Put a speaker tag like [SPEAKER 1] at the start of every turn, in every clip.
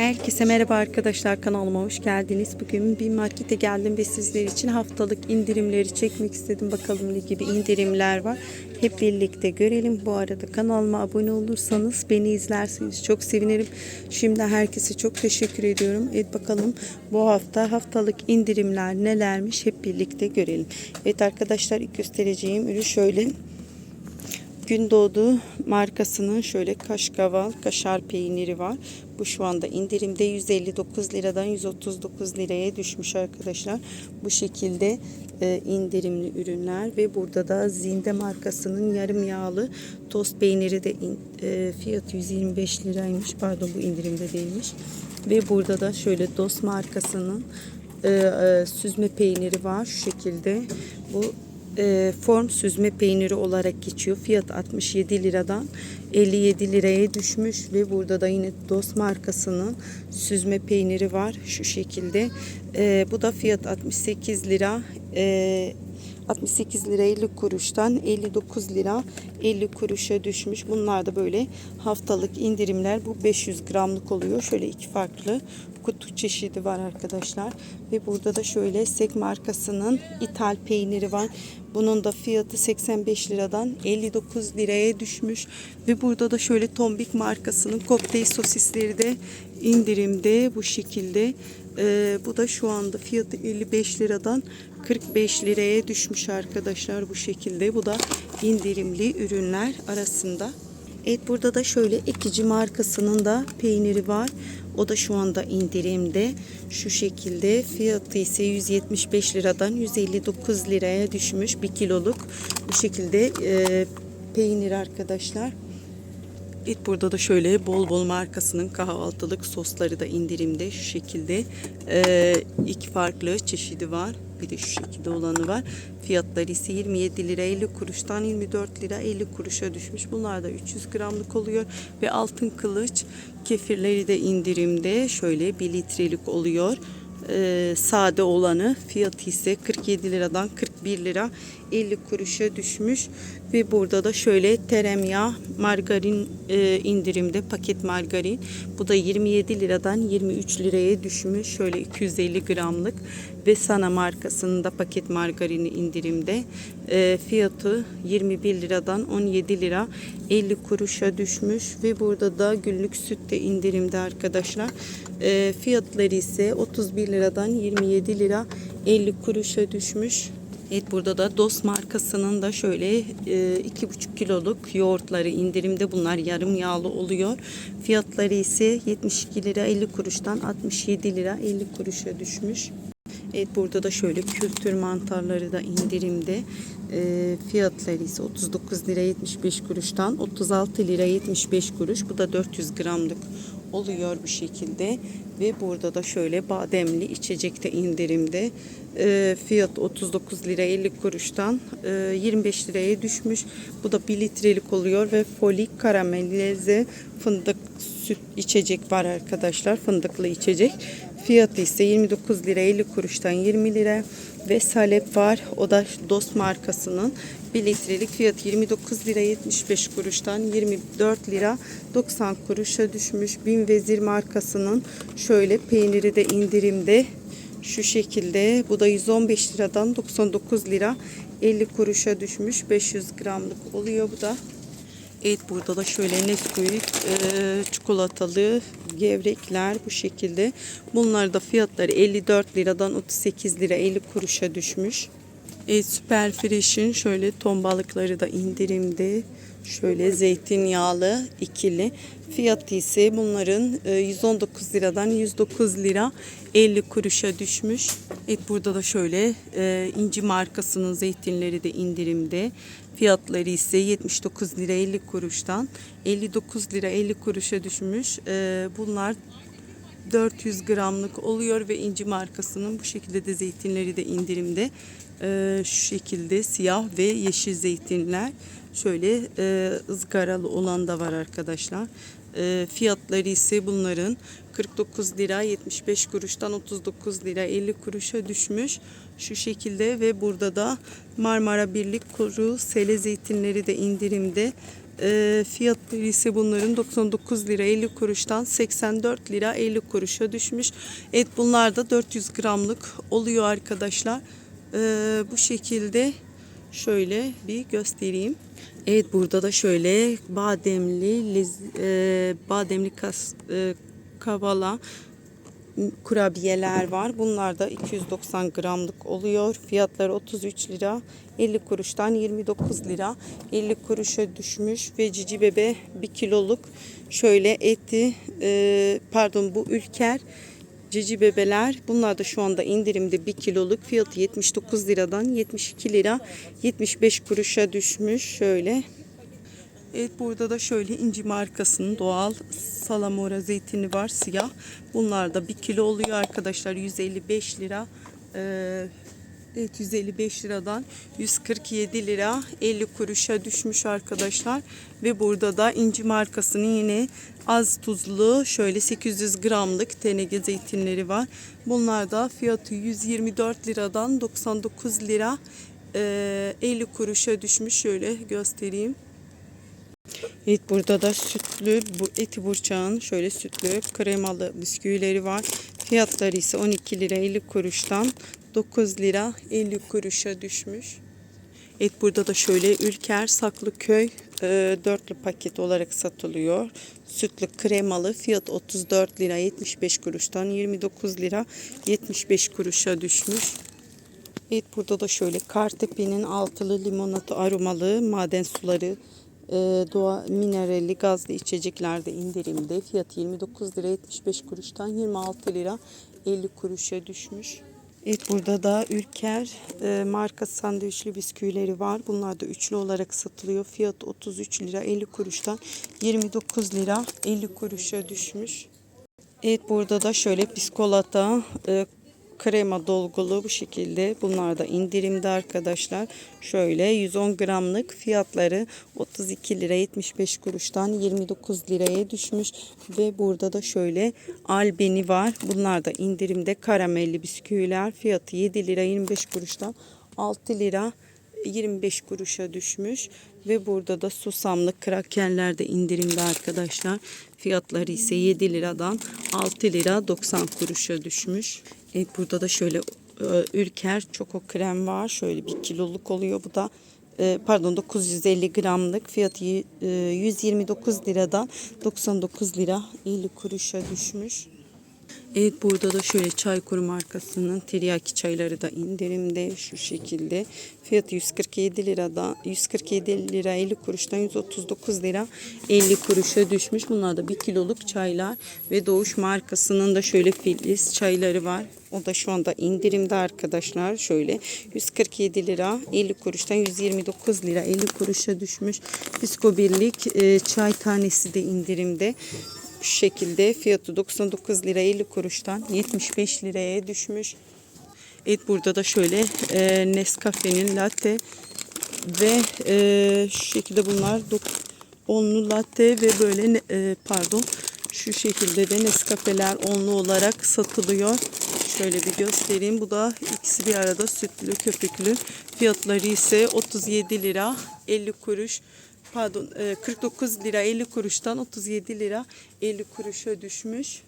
[SPEAKER 1] Herkese merhaba arkadaşlar kanalıma hoş geldiniz. Bugün bir markete geldim ve sizler için haftalık indirimleri çekmek istedim. Bakalım ne gibi indirimler var. Hep birlikte görelim. Bu arada kanalıma abone olursanız beni izlerseniz çok sevinirim. Şimdi herkese çok teşekkür ediyorum. Evet bakalım bu hafta haftalık indirimler nelermiş hep birlikte görelim. Evet arkadaşlar ilk göstereceğim ürün şöyle. Gündoğdu markasının şöyle kaşkaval kaşar peyniri var. Bu şu anda indirimde 159 liradan 139 liraya düşmüş arkadaşlar. Bu şekilde e, indirimli ürünler ve burada da Zinde markasının yarım yağlı tost peyniri de e, fiyatı 125 liraymış. Pardon bu indirimde değilmiş. Ve burada da şöyle Dost markasının e, süzme peyniri var şu şekilde. Bu e, form süzme peyniri olarak geçiyor. Fiyat 67 liradan 57 liraya düşmüş ve burada da yine Dost markasının süzme peyniri var şu şekilde. E, bu da fiyat 68 lira. E, 68 lira 50 kuruştan 59 lira 50 kuruşa düşmüş. Bunlar da böyle haftalık indirimler. Bu 500 gramlık oluyor. Şöyle iki farklı kutu çeşidi var arkadaşlar. Ve burada da şöyle Sek markasının ithal peyniri var. Bunun da fiyatı 85 liradan 59 liraya düşmüş. Ve burada da şöyle Tombik markasının kokteyl sosisleri de indirimde bu şekilde. Ee, bu da şu anda fiyatı 55 liradan 45 liraya düşmüş arkadaşlar bu şekilde. Bu da indirimli ürünler arasında. Evet burada da şöyle ekici markasının da peyniri var. O da şu anda indirimde. Şu şekilde fiyatı ise 175 liradan 159 liraya düşmüş bir kiloluk. Bu şekilde e, peynir arkadaşlar. Evet burada da şöyle bol bol markasının kahvaltılık sosları da indirimde şu şekilde e, iki farklı çeşidi var. Bir de şu şekilde olanı var. Fiyatları ise 27 lira 50 kuruştan 24 lira 50 kuruşa düşmüş. Bunlar da 300 gramlık oluyor ve altın kılıç kefirleri de indirimde. Şöyle 1 litrelik oluyor. Ee, sade olanı fiyatı ise 47 liradan 41 lira 50 kuruşa düşmüş ve burada da şöyle tereyağı margarin e, indirimde paket margarin. Bu da 27 liradan 23 liraya düşmüş. Şöyle 250 gramlık ve Sana markasının da paket margarini indirimde. E, fiyatı 21 liradan 17 lira 50 kuruşa düşmüş ve burada da günlük süt de indirimde arkadaşlar. E, fiyatları ise 31 liradan 27 lira 50 kuruşa düşmüş. Evet burada da Dost markasının da şöyle e, iki buçuk kiloluk yoğurtları indirimde bunlar yarım yağlı oluyor. Fiyatları ise 72 lira 50 kuruştan 67 lira 50 kuruşa düşmüş. Evet burada da şöyle kültür mantarları da indirimde. E, fiyatları ise 39 lira 75 kuruştan 36 lira 75 kuruş. Bu da 400 gramlık oluyor bu şekilde. Ve burada da şöyle bademli içecekte indirimde e, fiyat 39 lira 50 kuruştan e, 25 liraya düşmüş. Bu da 1 litrelik oluyor ve folik karamelize fındık süt içecek var arkadaşlar fındıklı içecek fiyatı ise 29 lira 50 kuruştan 20 lira ve salep var o da Dost markasının 1 litrelik fiyat 29 lira 75 kuruştan 24 lira 90 kuruşa düşmüş. Bin Vezir markasının şöyle peyniri de indirimde şu şekilde. Bu da 115 liradan 99 lira 50 kuruşa düşmüş. 500 gramlık oluyor bu da. Evet burada da şöyle Nesquik e, çikolatalı gevrekler bu şekilde. Bunlar da fiyatları 54 liradan 38 lira 50 kuruşa düşmüş. E, Süper Fresh'in şöyle ton balıkları da indirimde. Şöyle zeytinyağlı ikili. Fiyatı ise bunların e, 119 liradan 109 lira 50 kuruşa düşmüş. Evet burada da şöyle e, inci markasının zeytinleri de indirimde. Fiyatları ise 79 lira 50 kuruştan 59 lira 50 kuruşa düşmüş. E, bunlar 400 gramlık oluyor ve inci markasının bu şekilde de zeytinleri de indirimde. Ee, şu şekilde siyah ve yeşil zeytinler şöyle e, ızgaralı olan da var arkadaşlar. E, fiyatları ise bunların 49 lira 75 kuruştan 39 lira 50 kuruşa düşmüş. Şu şekilde ve burada da Marmara Birlik kuru sele zeytinleri de indirimde. e, fiyatları ise bunların 99 lira 50 kuruştan 84 lira 50 kuruşa düşmüş. Et bunlar da 400 gramlık oluyor arkadaşlar. E, bu şekilde şöyle bir göstereyim. Evet burada da şöyle bademli lez- e, bademli kas, e, kavala kurabiyeler var. Bunlar da 290 gramlık oluyor. Fiyatları 33 lira 50 kuruştan 29 lira 50 kuruşa düşmüş ve cici bebe 1 kiloluk şöyle eti e, pardon bu ülker cici bebeler bunlar da şu anda indirimde 1 kiloluk fiyatı 79 liradan 72 lira 75 kuruşa düşmüş şöyle Evet burada da şöyle inci markasının doğal salamora zeytini var siyah. Bunlar da 1 kilo oluyor arkadaşlar 155 lira. Ee, evet 155 liradan 147 lira 50 kuruşa düşmüş arkadaşlar. Ve burada da inci markasının yine az tuzlu şöyle 800 gramlık teneke zeytinleri var. Bunlar da fiyatı 124 liradan 99 lira ee, 50 kuruşa düşmüş. Şöyle göstereyim. Evet burada da sütlü bu eti burçağın şöyle sütlü kremalı bisküvileri var. Fiyatları ise 12 lira 50 kuruştan 9 lira 50 kuruşa düşmüş. Evet burada da şöyle Ülker Saklıköy e, dörtlü paket olarak satılıyor. Sütlü kremalı fiyat 34 lira 75 kuruştan 29 lira 75 kuruşa düşmüş. Evet burada da şöyle Kartepe'nin altılı limonata aromalı maden suları e, doğa mineralli gazlı içeceklerde indirimde. Fiyatı 29 lira 75 kuruştan 26 lira 50 kuruşa düşmüş. Evet burada da Ülker e, marka sandviçli bisküvileri var. Bunlar da üçlü olarak satılıyor. Fiyatı 33 lira 50 kuruştan 29 lira 50 kuruşa düşmüş. Evet burada da şöyle biskolata e, krema dolgulu bu şekilde. Bunlar da indirimde arkadaşlar. Şöyle 110 gramlık fiyatları 32 lira 75 kuruştan 29 liraya düşmüş. Ve burada da şöyle albeni var. Bunlar da indirimde karamelli bisküviler. Fiyatı 7 lira 25 kuruştan 6 lira 25 kuruşa düşmüş ve burada da susamlı krakerler de indirimde arkadaşlar. Fiyatları ise 7 liradan 6 lira 90 kuruşa düşmüş. Evet burada da şöyle e, Ülker Çoko krem var. Şöyle bir kiloluk oluyor bu da. E, pardon 950 gramlık fiyatı e, 129 liradan 99 lira 50 kuruşa düşmüş. Evet burada da şöyle Çaykur markasının teriyaki çayları da indirimde şu şekilde. Fiyatı 147 liradan 147 lira 50 kuruştan 139 lira 50 kuruşa düşmüş. Bunlar da 1 kiloluk çaylar ve Doğuş markasının da şöyle filiz çayları var. O da şu anda indirimde arkadaşlar. Şöyle 147 lira 50 kuruştan 129 lira 50 kuruşa düşmüş. Bisko birlik e, çay tanesi de indirimde şu şekilde fiyatı 99 lira 50 kuruştan 75 liraya düşmüş. Evet burada da şöyle e, Nescafe'nin latte ve e, şu şekilde bunlar onlu latte ve böyle e, pardon şu şekilde de Nescafe'ler onlu olarak satılıyor. Şöyle bir göstereyim. Bu da ikisi bir arada sütlü köpüklü. Fiyatları ise 37 lira 50 kuruş pardon e, 49 lira 50 kuruştan 37 lira 50 kuruşa düşmüş.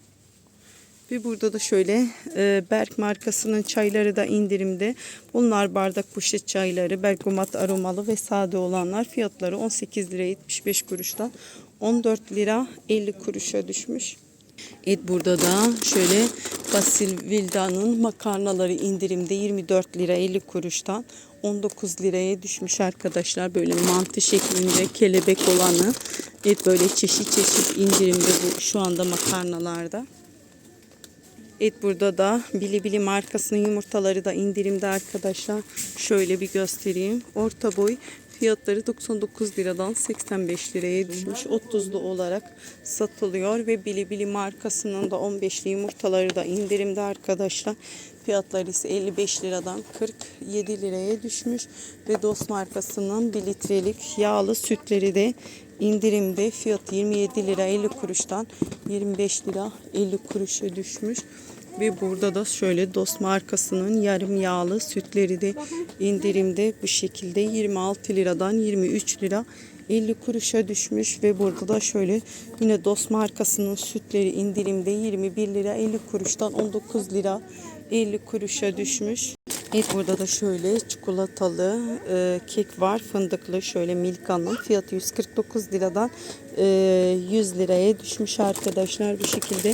[SPEAKER 1] Ve burada da şöyle e, Berk markasının çayları da indirimde. Bunlar bardak poşet çayları, bergamat aromalı ve sade olanlar. Fiyatları 18 lira 75 kuruştan 14 lira 50 kuruşa düşmüş. Evet burada da şöyle Basil Vilda'nın makarnaları indirimde 24 lira 50 kuruştan 19 liraya düşmüş arkadaşlar. Böyle mantı şeklinde kelebek olanı. Evet böyle çeşit çeşit indirimde bu şu anda makarnalarda. Evet burada da Bilibili markasının yumurtaları da indirimde arkadaşlar. Şöyle bir göstereyim. Orta boy fiyatları 99 liradan 85 liraya düşmüş. 30'lu olarak satılıyor ve Bilibili markasının da 15'li yumurtaları da indirimde arkadaşlar. Fiyatları ise 55 liradan 47 liraya düşmüş ve Dost markasının 1 litrelik yağlı sütleri de indirimde fiyatı 27 lira 50 kuruştan 25 lira 50 kuruşa düşmüş. Ve burada da şöyle Dost markasının yarım yağlı sütleri de indirimde bu şekilde 26 liradan 23 lira 50 kuruşa düşmüş. Ve burada da şöyle yine Dost markasının sütleri indirimde 21 lira 50 kuruştan 19 lira 50 kuruşa düşmüş. Evet burada da şöyle çikolatalı e, kek var. Fındıklı şöyle Milka'nın. Fiyatı 149 liradan e, 100 liraya düşmüş arkadaşlar. Bu şekilde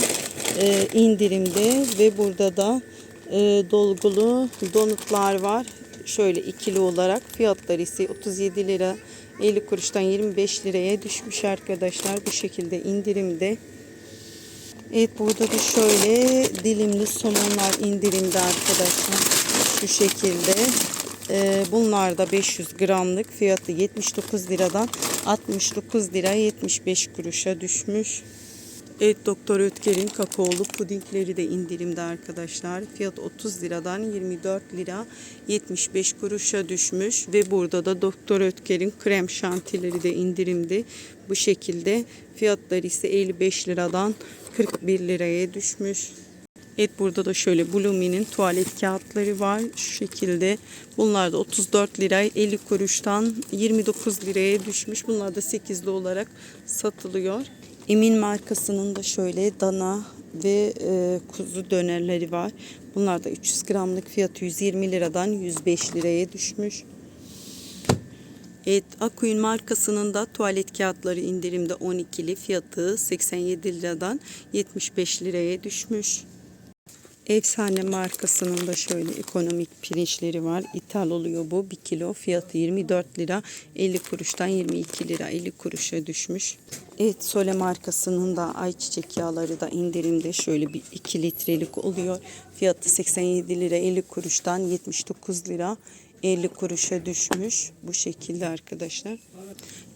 [SPEAKER 1] e, indirimde ve burada da e, dolgulu donutlar var şöyle ikili olarak fiyatları ise 37 lira 50 kuruştan 25 liraya düşmüş arkadaşlar bu şekilde indirimde. Evet burada da şöyle dilimli somonlar indirimde arkadaşlar. Şu şekilde. Ee, bunlar da 500 gramlık fiyatı 79 liradan 69 lira 75 kuruşa düşmüş. Evet Doktor Ötker'in kakaolu pudingleri de indirimde arkadaşlar. Fiyat 30 liradan 24 lira 75 kuruşa düşmüş. Ve burada da Doktor Ötker'in krem şantileri de indirimde. Bu şekilde fiyatları ise 55 liradan 41 liraya düşmüş. Evet burada da şöyle Blumi'nin tuvalet kağıtları var. Şu şekilde. Bunlar da 34 lira 50 kuruştan 29 liraya düşmüş. Bunlar da 8'li olarak satılıyor. Emin markasının da şöyle dana ve e, kuzu dönerleri var. Bunlar da 300 gramlık fiyatı 120 liradan 105 liraya düşmüş. Evet, Akuyun markasının da tuvalet kağıtları indirimde 12'li fiyatı 87 liradan 75 liraya düşmüş. Efsane markasının da şöyle ekonomik pirinçleri var. İthal oluyor bu. 1 kilo fiyatı 24 lira 50 kuruştan 22 lira 50 kuruşa düşmüş. Evet Sole markasının da ayçiçek yağları da indirimde şöyle bir 2 litrelik oluyor. Fiyatı 87 lira 50 kuruştan 79 lira 50 kuruşa düşmüş. Bu şekilde arkadaşlar.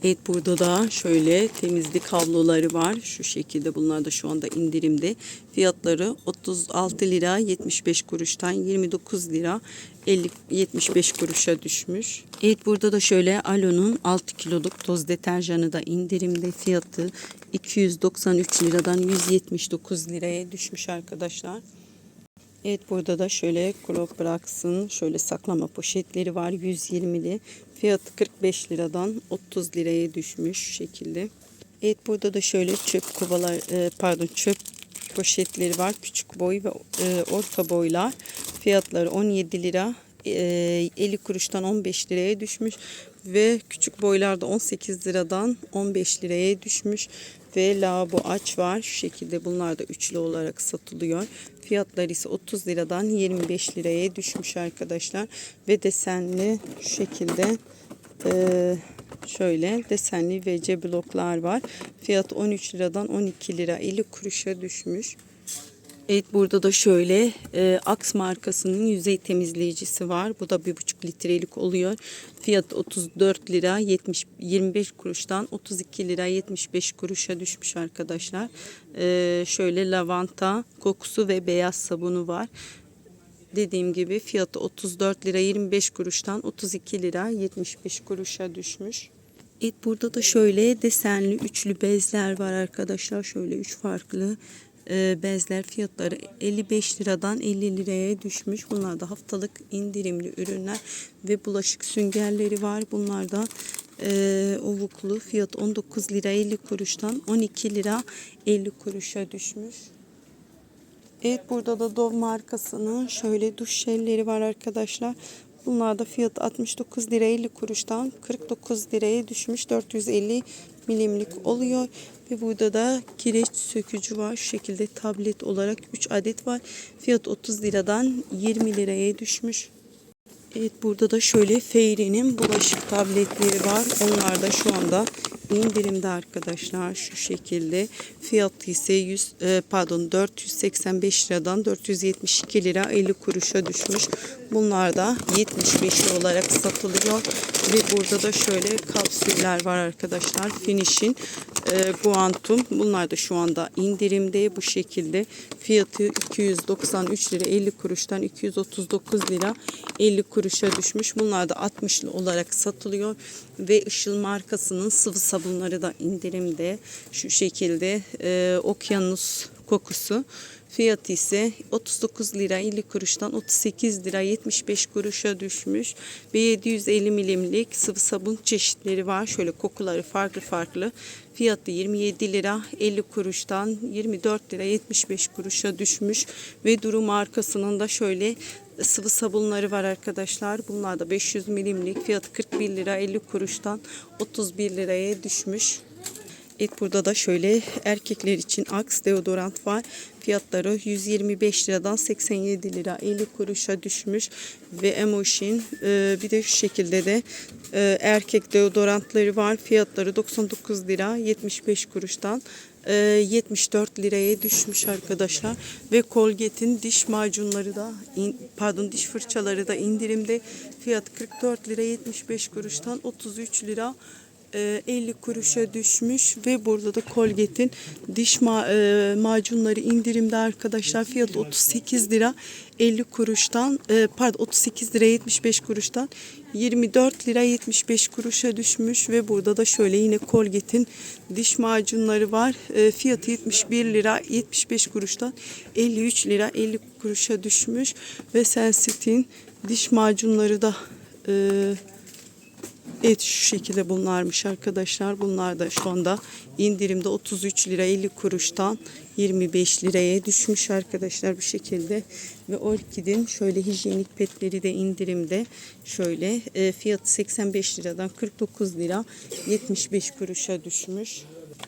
[SPEAKER 1] Evet burada da şöyle temizlik havluları var. Şu şekilde bunlar da şu anda indirimde. Fiyatları 36 lira 75 kuruştan 29 lira 50 75 kuruşa düşmüş. Evet burada da şöyle Alo'nun 6 kiloluk toz deterjanı da indirimde fiyatı 293 liradan 179 liraya düşmüş arkadaşlar. Evet burada da şöyle Clorox'ın şöyle saklama poşetleri var 120'li. Fiyatı 45 liradan 30 liraya düşmüş şekilde. Evet burada da şöyle çöp kovalar e, pardon çöp poşetleri var. Küçük boy ve e, orta boylar. Fiyatları 17 lira e, 50 kuruştan 15 liraya düşmüş ve küçük boylarda 18 liradan 15 liraya düşmüş ve lavabo aç var. Şu şekilde bunlar da üçlü olarak satılıyor. Fiyatları ise 30 liradan 25 liraya düşmüş arkadaşlar. Ve desenli şu şekilde e, şöyle desenli VC bloklar var. Fiyat 13 liradan 12 lira 50 kuruşa düşmüş. Evet burada da şöyle e, Axe markasının yüzey temizleyicisi var. Bu da 1,5 litrelik oluyor. Fiyat 34 lira 70 25 kuruştan 32 lira 75 kuruşa düşmüş arkadaşlar. E, şöyle lavanta kokusu ve beyaz sabunu var. Dediğim gibi fiyatı 34 lira 25 kuruştan 32 lira 75 kuruşa düşmüş. Evet burada da şöyle desenli üçlü bezler var arkadaşlar. Şöyle üç farklı bezler fiyatları 55 liradan 50 liraya düşmüş. Bunlar da haftalık indirimli ürünler ve bulaşık süngerleri var. Bunlar da e, ovuklu fiyat 19 lira 50 kuruştan 12 lira 50 kuruşa düşmüş. Evet burada da Dove markasının şöyle duş jelleri var arkadaşlar. Bunlar da fiyat 69 lira 50 kuruştan 49 liraya düşmüş. 450 milimlik oluyor. Ve burada da kireç sökücü var. Şu şekilde tablet olarak 3 adet var. Fiyat 30 liradan 20 liraya düşmüş. Evet burada da şöyle Fairy'nin bulaşık tabletleri var. Onlar da şu anda indirimde arkadaşlar şu şekilde. Fiyatı ise 100 e, pardon 485 liradan 472 lira 50 kuruşa düşmüş. Bunlar da 75 lira olarak satılıyor. Ve burada da şöyle kapsüller var arkadaşlar. Finish'in e, Guantum. Bunlar da şu anda indirimde bu şekilde. Fiyatı 293 lira 50 kuruştan 239 lira 50 kuruşa düşmüş. Bunlar da 60'lı olarak satılıyor. Ve Işıl markasının sıvı sabunları da indirimde. Şu şekilde e, Okyanus kokusu. Fiyatı ise 39 lira 50 kuruştan 38 lira 75 kuruşa düşmüş. Ve 750 milimlik sıvı sabun çeşitleri var. Şöyle kokuları farklı farklı. Fiyatı 27 lira 50 kuruştan 24 lira 75 kuruşa düşmüş. Ve durum markasının da şöyle sıvı sabunları var arkadaşlar. Bunlar da 500 milimlik fiyatı 41 lira 50 kuruştan 31 liraya düşmüş. Evet burada da şöyle erkekler için Axe deodorant var. Fiyatları 125 liradan 87 lira 50 kuruşa düşmüş. Ve Emoshin e, bir de şu şekilde de e, erkek deodorantları var. Fiyatları 99 lira 75 kuruştan e, 74 liraya düşmüş arkadaşlar. Ve Colgate'in diş macunları da pardon diş fırçaları da indirimde. Fiyat 44 lira 75 kuruştan 33 lira e, 50 kuruşa düşmüş ve burada da Colgate'in diş ma- e, macunları indirimde arkadaşlar fiyatı 38 lira 50 kuruştan e, pardon 38 lira 75 kuruştan 24 lira 75 kuruşa düşmüş ve burada da şöyle yine Colgate'in diş macunları var. E, fiyatı 71 lira 75 kuruştan 53 lira 50 kuruşa düşmüş ve Sensitin diş macunları da e, Evet şu şekilde bunlarmış arkadaşlar. Bunlar da şu anda indirimde 33 lira 50 kuruştan 25 liraya düşmüş arkadaşlar bu şekilde. Ve Orkid'in şöyle hijyenik petleri de indirimde. Şöyle e, fiyatı 85 liradan 49 lira 75 kuruşa düşmüş.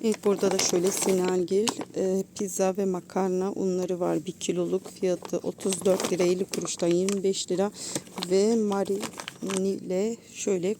[SPEAKER 1] Evet burada da şöyle Sinalgil e, pizza ve makarna unları var. 1 kiloluk fiyatı 34 lira 50 kuruştan 25 lira ve marinile şöyle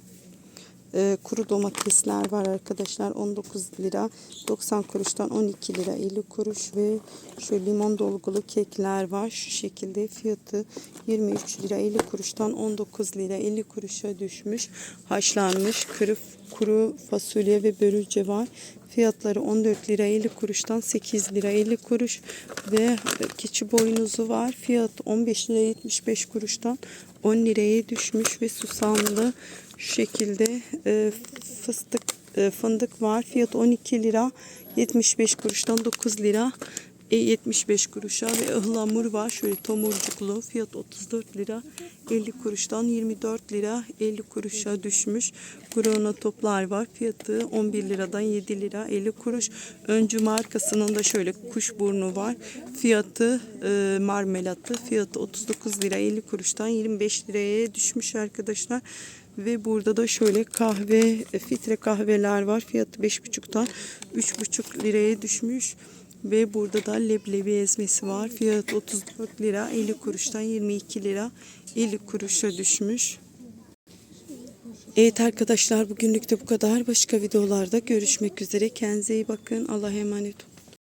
[SPEAKER 1] e, kuru domatesler var arkadaşlar. 19 lira 90 kuruştan 12 lira 50 kuruş ve şu limon dolgulu kekler var. Şu şekilde fiyatı 23 lira 50 kuruştan 19 lira 50 kuruşa düşmüş haşlanmış kuru, kuru fasulye ve börülce var. Fiyatları 14 lira 50 kuruştan 8 lira 50 kuruş ve keçi boynuzu var. Fiyat 15 lira 75 kuruştan 10 liraya düşmüş ve susamlı şu şekilde e, fıstık e, fındık var. Fiyat 12 lira 75 kuruştan 9 lira e, 75 kuruşa ve ıhlamur var. Şöyle tomurcuklu. Fiyat 34 lira 50 kuruştan 24 lira 50 kuruşa düşmüş. Grona toplar var. Fiyatı 11 liradan 7 lira 50 kuruş. Öncü markasının da şöyle kuşburnu var. Fiyatı e, marmelatı. Fiyatı 39 lira 50 kuruştan 25 liraya düşmüş arkadaşlar. Ve burada da şöyle kahve, e, filtre kahveler var. Fiyatı 5,5'tan 3,5 liraya düşmüş. Ve burada da leblebi ezmesi var. Fiyatı 34 lira 50 kuruştan 22 lira 50 kuruşa düşmüş. Evet arkadaşlar bugünlük de bu kadar. Başka videolarda görüşmek üzere. Kendinize iyi bakın. Allah'a emanet olun.